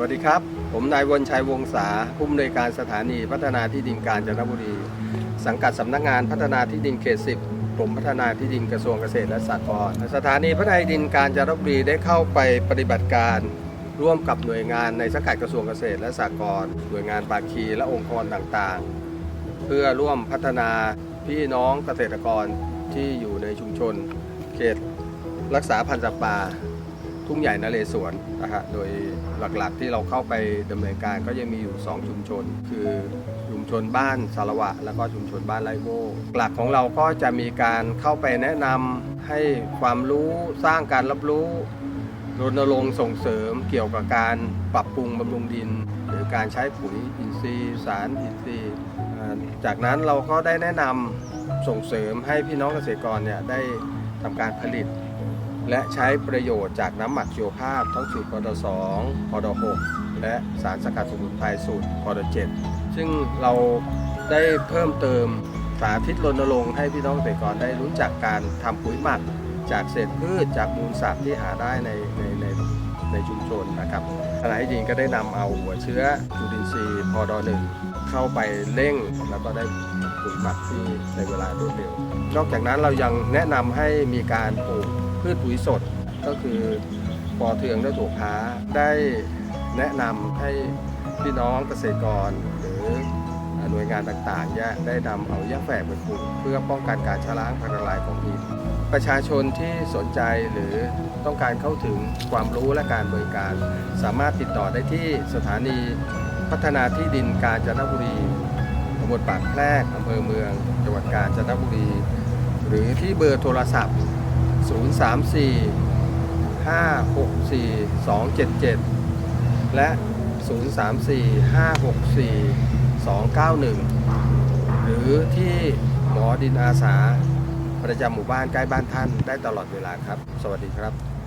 วัสดีครับ ผมนายวนชัยวงศาผู้อำนวยการสถานีพัฒนาที่ดินกาญจนบุรี สังกัดสำนักงานพัฒนาที่ดินเขต10กรมพัฒนาที่ดินกระทรวงเกษตรและสหกรณ์สถานีพัฒนาที่ดินกาญจนบุรีได้เข้าไปปฏิบัติการร่วมกับหน่วยงานในสังกัดกระทรวงเกษตรและสหกรณ์หน่วยงานภาคีและองค์กรต่างๆ เพื่อร่วมพัฒนาพี่น้องเกษตรกรที่อยู่ในชุมชน เขตรักษาพันธุ์สัตว์ป่า ทุ่งใหญ่นเรศวรนะฮะโดยหลักๆที่เราเข้าไปดำเนินการก็ยังมีอยู่ 2 ชุมชน คือชุมชนบ้านสารวะ แล้วก็ชุมชนบ้านไรโวหลักของเราก็จะมีการเข้าไปแนะนำให้ความรู้สร้างการรับรู้รณรงค์ส่งเสริมเกี่ยวกับการปรับปรุงบำรุงดิน หรือการใช้ปุ๋ยอินทรีย์สารอินทรีย์จากนั้นเราก็ได้แนะนำส่งเสริมให้พี่น้องเกษตรกรเนี่ยได้ทำการผลิต และใช้ประโยชน์จากน้ำหมักชีวภาพทั้งสูตรพอด2พอด6และสารสกัดสมุนไพรสูตรพอด7ซึ่งเราได้เพิ่มเติมสาธิตรณรงค์ให้พี่น้องเกษตรกรได้รู้จักการทำปุ๋ยหมักจากเศษพืชจากมูลสัตว์ที่หาได้ในในในในชุมชนนะครับขณะที่จริงก็ได้นำเอาหัวเชื้อจุลินทรีย์พอดหนึ่งเข้าไปเร่งแล้วก็ได้ปุ๋ยหมักที่ในเวลารวดเร็ว นอกจากนั้นเรายังแนะนำให้มีการปลูก พืชปุ๋ยสดก็คือปอเทืองและถั่วพ้าได้แนะนำให้พี่น้องเกษตรกร หรือหน่วยงานต่างๆเนี่ยได้นำเอาหญ้าแฝกไปปลูกเพื่อป้องกันการชะล้างพังทลายของดินประชาชนที่สนใจหรือต้องการเข้าถึงความรู้และการบริการ สามารถติดต่อได้ที่สถานีพัฒนาที่ดินกาญจนบุรีตำบลปากแพรกอำเภอเมือง จังหวัดกาญจนบุรี หรือที่เบอร์โทรศัพท์ 034 564 277 และ 034 564 291 หรือที่หมอดินอาสา ประจำหมู่บ้านใกล้บ้านท่านได้ตลอดเวลาครับ สวัสดีครับ